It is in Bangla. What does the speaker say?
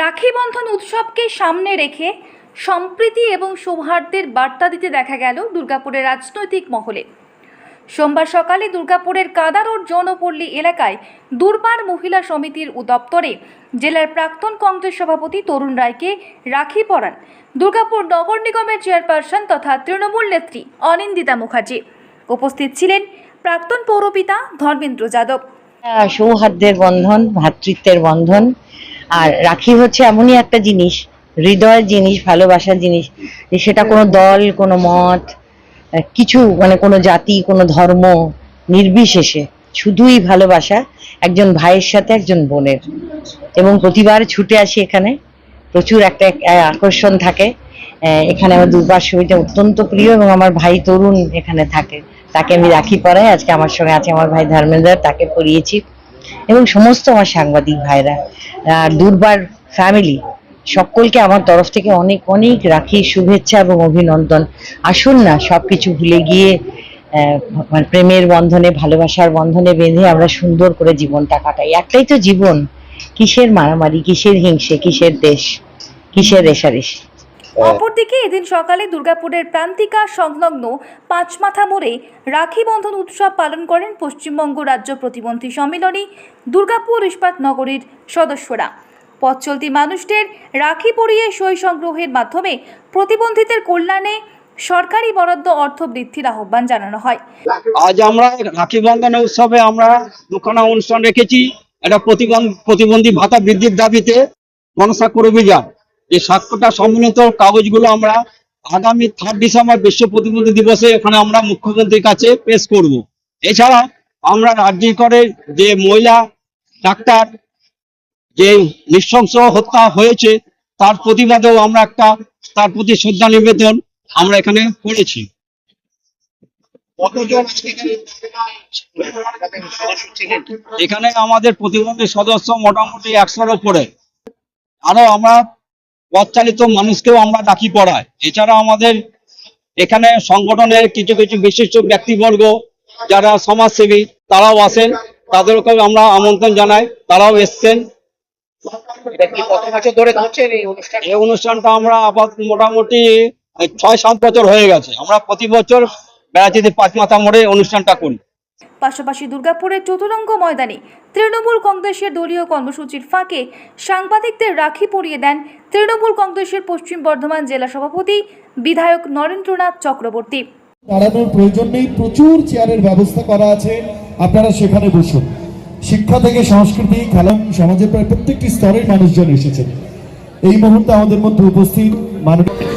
রাখি বন্ধন উৎসবকে সামনে রেখে সম্প্রীতি এবং সৌহার্দ্যের বার্তা দিতে দেখা গেল দুর্গাপুরের রাজনৈতিক মহলে। সোমবার সকালে দুর্গাপুরের কাদারোড জৌনপল্লী এলাকায় দুর্বার মহিলা সমিতির দপ্তরে জেলার প্রাক্তন কংগ্রেস সভাপতি তরুণ রায়কে রাখি পরান দুর্গাপুর নগর নিগমের চেয়ারপারসন তথা তৃণমূল নেত্রী অনিন্দিতা মুখার্জি। উপস্থিত ছিলেন প্রাক্তন পৌরপিতা ধর্মেন্দ্র যাদব। সৌহার্দ্যের বন্ধন ভ্রাতৃত্বের বন্ধন আর রাখি হচ্ছে এমনই একটা জিনিস, হৃদয়ের জিনিস, ভালোবাসার জিনিস, যে সেটা কোনো দল, কোনো মত কিছু মানে কোনো জাতি, কোনো ধর্ম নির্বিশেষে শুধুই ভালোবাসা একজন ভাইয়ের সাথে একজন বোনের। এবং প্রতিবার ছুটে আসি এখানে, প্রচুর একটা আকর্ষণ থাকে। এখানে আমার দুর্বার সমিতি অত্যন্ত প্রিয় এবং আমার ভাই তরুণ এখানে থাকে। তাকে আমি রাখি পরাই, আজকে আমার সঙ্গে আছে আমার ভাই ধর্মেন্দ্র, তাকে পরিয়েছি। এবং সমস্ত আমার সাংবাদিক ভাইরা দুর্বার ফ্যামিলি সকলকে আমার তরফ থেকে অনেক অনেক রাখি, শুভেচ্ছা এবং অভিনন্দন। আসুন না, সবকিছু ভুলে গিয়ে মানে প্রেমের বন্ধনে, ভালোবাসার বন্ধনে বেঁধে আমরা সুন্দর করে জীবনটা কাটাই। একটাই তো জীবন, কিসের মারামারি, কিসের হিংসে, কিসের দেশ, কিসের রেশারেশি? অপরদিকে এদিন সকালে দুর্গাপুরের প্রান্তিকা সংলগ্ন পাঁচমাথা মোড়ে রাখি বন্ধন উৎসব পালন করেন পশ্চিমবঙ্গ রাজ্য প্রতিবন্ধী সম্মিলনী দুর্গাপুর ইস্পাত নগরীর সদস্যরা। পথ চলতি মানুষদের রাখি পরিয়ে সই সংগ্রহের মাধ্যমে প্রতিবন্ধীদের কল্যাণে সরকারি বরাদ্দ অর্থ বৃদ্ধির আহ্বান জানানো হয়। আজ আমরা রাখি বন্ধন উৎসবে আমরা দুখানা অনুষ্ঠান রেখেছি। একটা প্রতিবন্ধ ভাতা বৃদ্ধির দাবিতে গণস্বাক্ষর অভিযান। এই সাক্ষ্যটা সম্মিলিত কাগজগুলো আমরা আগামী থার্ড ডিসেম্বর বিশ্ব প্রতিবন্ধী দিবসে এখানে আমরা মুখ্যমন্ত্রীর কাছে পেশ করব। এছাড়া আমরা রাজ্য করে যে মহিলা ডাক্তার যে নৃশংস হত্যা হয়েছে তার প্রতিবাদেও আমরা একটা তার প্রতি শ্রদ্ধা নিবেদন আমরা এখানে করেছি। এখানে আমাদের প্রতিবন্ধী সদস্য মোটামুটি একশোর উপরে। আরও আমরা পথচালিত মানুষকেও আমরা ডাকি পড়াই এছাড়া আমাদের এখানে সংগঠনের কিছু কিছু বিশিষ্ট ব্যক্তিবর্গ যারা সমাজসেবী তারাও আসেন। তাদেরকেও আমরা আমন্ত্রণ জানাই। তারাও এসছেন। এই অনুষ্ঠানটা আমরা আপাতত মোটামুটি ছয় সাত বছর হয়ে গেছে। আমরা প্রতি বছর বেড়াচিতে পাঁচ মাথা মোড়ে অনুষ্ঠানটা করি। পাশাপাশি দুর্গাপুরের চতুরঙ্গ ময়দানে তৃণমূল কংগ্রেসের দলীয় কর্মসূচির ফাঁকে সাংবাদিকদের রাখি পরিয়ে দেন তৃণমূল কংগ্রেসের পশ্চিম বর্ধমান জেলা সভাপতি বিধায়ক নরেন্দ্রনাথ চক্রবর্তী দাঁড়ানোর প্রয়োজন নেই প্রচুর চেয়ারের ব্যবস্থা করা আছে আপনারা সেখানে বসুন শিক্ষা থেকে সংস্কৃতি খেলা সমাজের প্রায় প্রত্যেকটি স্তরের মানুষজন এসেছেন এই মুহূর্তে আমাদের মধ্যে উপস্থিত মাননীয়